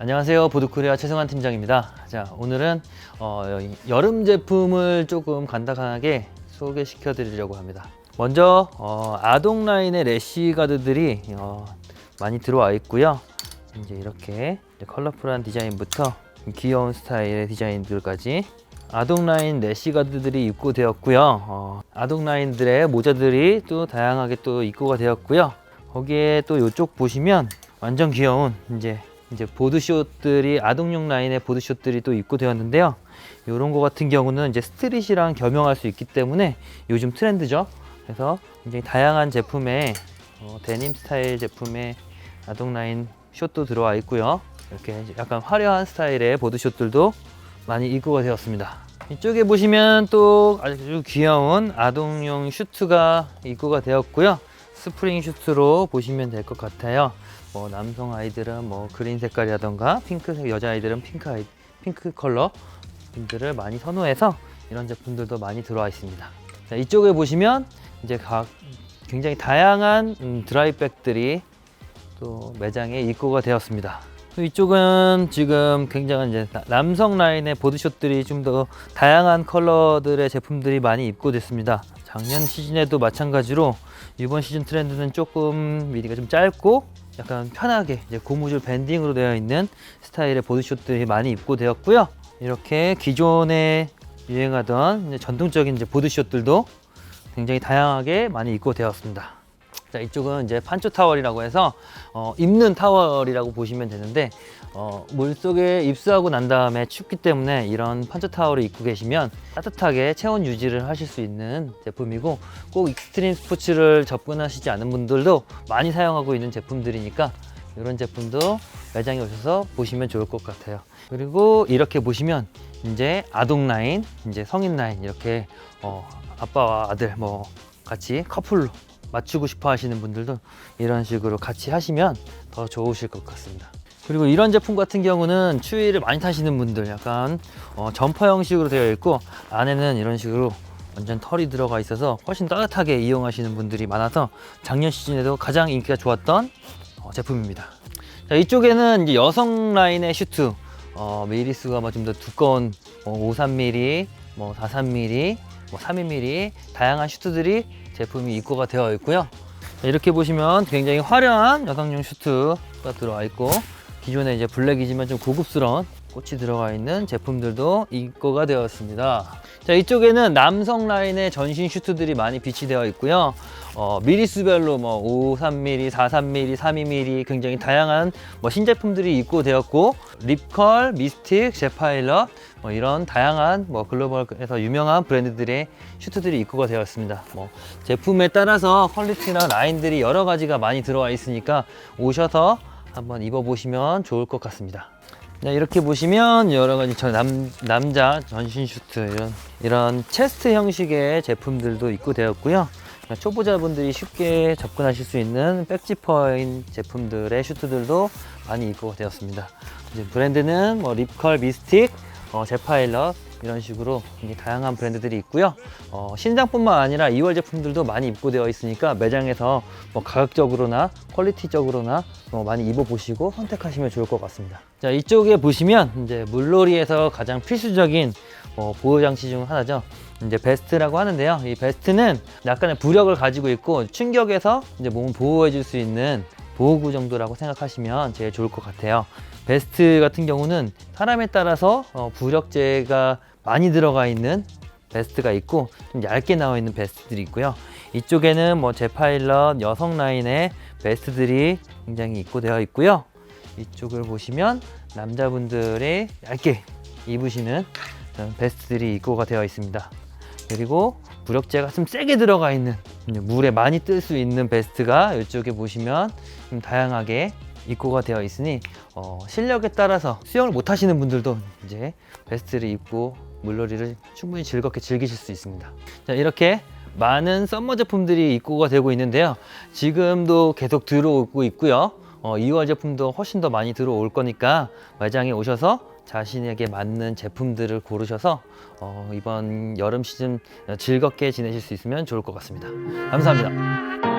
안녕하세요. 보드코리아 최승환 팀장입니다. 자, 오늘은 어, 여름 제품을 조금 간단하게 소개시켜 드리려고 합니다. 먼저 어, 아동 라인의 래쉬 가드들이 어, 많이 들어와 있고요. 이제 이렇게 이제 컬러풀한 디자인부터 귀여운 스타일의 디자인들까지 아동 라인 래쉬 가드들이 입고 되었고요. 어, 아동 라인들의 모자들이 또 다양하게 또 입고가 되었고요. 거기에 또 이쪽 보시면 완전 귀여운 이제 이제 보드숏들이 아동용 라인의 보드숏들이 또 입고되었는데요. 이런 거 같은 경우는 이제 스트릿이랑 겸용할 수 있기 때문에 요즘 트렌드죠. 그래서 굉장히 다양한 제품의 어, 데님 스타일 제품의 아동 라인 숏도 들어와 있고요. 이렇게 약간 화려한 스타일의 보드숏들도 많이 입고가 되었습니다. 이쪽에 보시면 또 아주 귀여운 아동용 슈트가 입고가 되었고요. 스프링 슈트로 보시면 될 것 같아요. 뭐 남성 아이들은 뭐 그린 색깔이라던가 핑크색 여자 아이들은 핑크 아이 핑크 컬러 분들을 많이 선호해서 이런 제품들도 많이 들어와 있습니다. 자, 이쪽에 보시면 이제 각 굉장히 다양한 음, 드라이백들이 또 매장에 입고가 되었습니다. 또 이쪽은 지금 굉장한 이제 나- 남성 라인의 보드숏들이 좀 더 다양한 컬러들의 제품들이 많이 입고됐습니다. 작년 시즌에도 마찬가지로 이번 시즌 트렌드는 조금 미디가 좀 짧고 약간 편하게 이제 고무줄 밴딩으로 되어 있는 스타일의 보드숏들이 많이 입고되었고요. 이렇게 기존에 유행하던 전통적인 이제 보드숏들도 굉장히 다양하게 많이 입고되었습니다. 자, 이쪽은 이제 판초 타월이라고 해서 어, 입는 타월이라고 보시면 되는데 어, 물 속에 입수하고 난 다음에 춥기 때문에 이런 판초 타월을 입고 계시면 따뜻하게 체온 유지를 하실 수 있는 제품이고 꼭 익스트림 스포츠를 접근하시지 않은 분들도 많이 사용하고 있는 제품들이니까 이런 제품도 매장에 오셔서 보시면 좋을 것 같아요. 그리고 이렇게 보시면 이제 아동 라인, 이제 성인 라인 이렇게 어, 아빠와 아들 뭐 같이 커플로 맞추고 싶어 하시는 분들도 이런 식으로 같이 하시면 더 좋으실 것 같습니다. 그리고 이런 제품 같은 경우는 추위를 많이 타시는 분들 약간 어, 점퍼 형식으로 되어 있고 안에는 이런 식으로 완전 털이 들어가 있어서 훨씬 따뜻하게 이용하시는 분들이 많아서 작년 시즌에도 가장 인기가 좋았던 어, 제품입니다. 자, 이쪽에는 이제 여성 라인의 슈트 어, 미리수가 뭐좀더 두꺼운 뭐 53mm, 뭐 43mm, 뭐 32mm 다양한 슈트들이 제품이 입고가 되어 있고요. 자, 이렇게 보시면 굉장히 화려한 여성용 슈트가 들어와 있고 기존에 이제 블랙이지만 좀 고급스러운 꽃이 들어가 있는 제품들도 입고가 되었습니다. 자 이쪽에는 남성 라인의 전신 슈트들이 많이 비치되어 있고요. 어, 미리수별로 뭐 53mm, 43mm, 32mm 굉장히 다양한 뭐 신제품들이 입고되었고 립컬, 미스틱, 제파일럿 뭐 이런 다양한 뭐 글로벌에서 유명한 브랜드들의 슈트들이 입고가 되었습니다. 뭐 제품에 따라서 퀄리티나 라인들이 여러 가지가 많이 들어와 있으니까 오셔서 한번 입어보시면 좋을 것 같습니다. 자, 이렇게 보시면 여러 가지 저 남, 남자 전신 슈트 이런 이런 체스트 형식의 제품들도 입고되었고요. 초보자분들이 쉽게 접근하실 수 있는 백지퍼인 제품들의 슈트들도 많이 입고가 되었습니다. 브랜드는 뭐 립컬, 미스틱, 어, 제파일럿 이런 식으로 다양한 브랜드들이 있고요. 어, 신상뿐만 아니라 2월 제품들도 많이 입고되어 있으니까 매장에서 뭐 가격적으로나 퀄리티적으로나 뭐 많이 입어보시고 선택하시면 좋을 것 같습니다. 자 이쪽에 보시면 이제 물놀이에서 가장 필수적인 어, 보호 장치 중 하나죠. 이제 베스트라고 하는데요. 이 베스트는 약간의 부력을 가지고 있고 충격에서 이제 몸을 보호해 줄 수 있는 보호구 정도라고 생각하시면 제일 좋을 것 같아요. 베스트 같은 경우는 사람에 따라서 어, 부력제가 많이 들어가 있는 베스트가 있고 좀 얇게 나와 있는 베스트들이 있고요. 이쪽에는 뭐 제파일럿 여성 라인의 베스트들이 굉장히 입고 되어 있고요. 이쪽을 보시면 남자분들이 얇게 입으시는 베스트들이 입고가 되어 있습니다. 그리고 부력제가 좀 세게 들어가 있는 물에 많이 뜰 수 있는 베스트가 이쪽에 보시면 좀 다양하게 입고가 되어 있으니 어, 실력에 따라서 수영을 못 하시는 분들도 이제 베스트를 입고 물놀이를 충분히 즐겁게 즐기실 수 있습니다. 자, 이렇게 많은 썸머 제품들이 입고가 되고 있는데요. 지금도 계속 들어오고 있고요. 어, 2월 제품도 훨씬 더 많이 들어올 거니까 매장에 오셔서 자신에게 맞는 제품들을 고르셔서 어, 이번 여름 시즌 즐겁게 지내실 수 있으면 좋을 것 같습니다. 감사합니다.